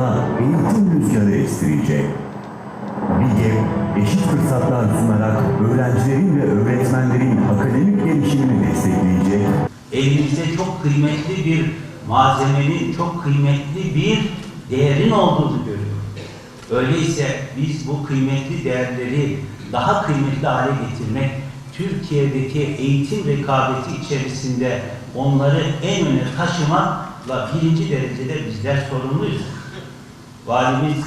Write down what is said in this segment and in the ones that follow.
Şanlıurfa'da eğitim rüzgarı estirecek. BİGEP, eşit fırsatlar sunarak öğrencilerin ve öğretmenlerin akademik gelişimini destekleyecek. elimizde çok kıymetli bir malzemenin, çok kıymetli bir değerin olduğunu görüyoruz. Öyleyse biz bu kıymetli değerleri daha kıymetli hale getirmek, Türkiye'deki eğitim rekabeti içerisinde onları en öne taşımakla birinci derecede bizler sorumluyuz. Valimiz,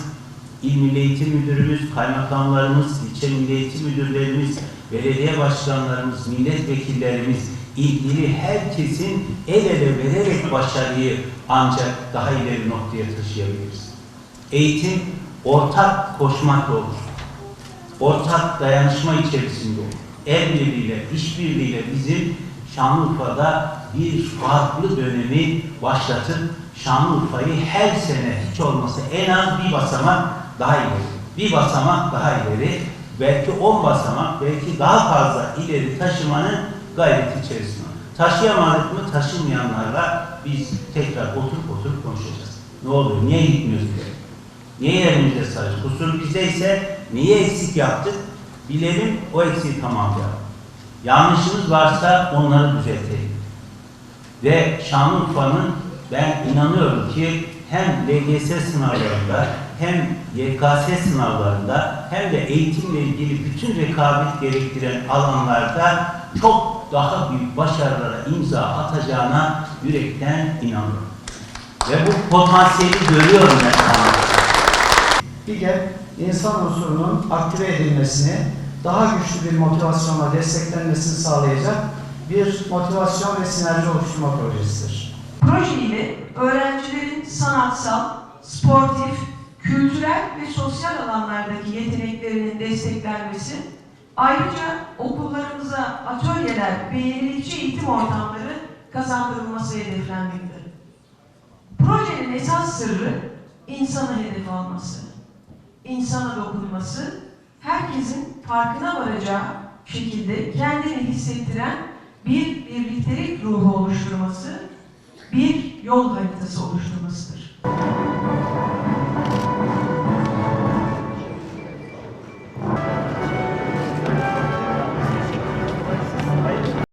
İl Milli Eğitim Müdürümüz, kaymakamlarımız, ilçe milli eğitim müdürlerimiz, belediye başkanlarımız, milletvekillerimiz, ilgili herkesin el ele vererek başarıyı ancak daha ileri noktaya taşıyabiliriz. Eğitim ortak koşmakla olur. Ortak dayanışma içerisinde olur. El birliğiyle, işbirliğiyle bizim Şanlıurfa'da bir farklı dönemi başlatıp Şanlıurfa'yı her sene hiç olmasa en az bir basamak daha ileri, bir basamak daha ileri, belki on basamak, belki daha fazla ileri taşımanın gayreti içerisinde. Taşıyamadık mı taşımayanlarla biz tekrar oturup oturup konuşacağız. Ne oluyor? Niye gitmiyoruz ileri? Niye yerimizde sadece? Kusur bizdeyse niye eksik yaptık? Bilelim o eksiği tamamlayalım. Yanlışımız varsa onları düzeltelim. Ve Şanlıurfa'nın ben inanıyorum ki hem LGS sınavlarında hem YKS sınavlarında hem de eğitimle ilgili bütün rekabet gerektiren alanlarda çok daha büyük başarılara imza atacağına yürekten inanıyorum. Ve bu potansiyeli görüyorum ben Şanlıurfa'da. BİGEP, insan unsurunun aktive edilmesini, daha güçlü bir motivasyonla desteklenmesini sağlayacak bir motivasyon ve sinerji oluşturma projesidir. Proje ile öğrencilerin sanatsal, sportif, kültürel ve sosyal alanlardaki yeteneklerinin desteklenmesi, ayrıca okullarımıza atölyeler ve yenilikçi eğitim ortamları kazandırılması hedeflenmektedir. Projenin esas sırrı insanı hedef alması, insana dokunması, herkesin farkına varacağı şekilde kendini hissettiren bir birliktelik ruhu oluşturması, bir yol haritası oluşturmasıdır.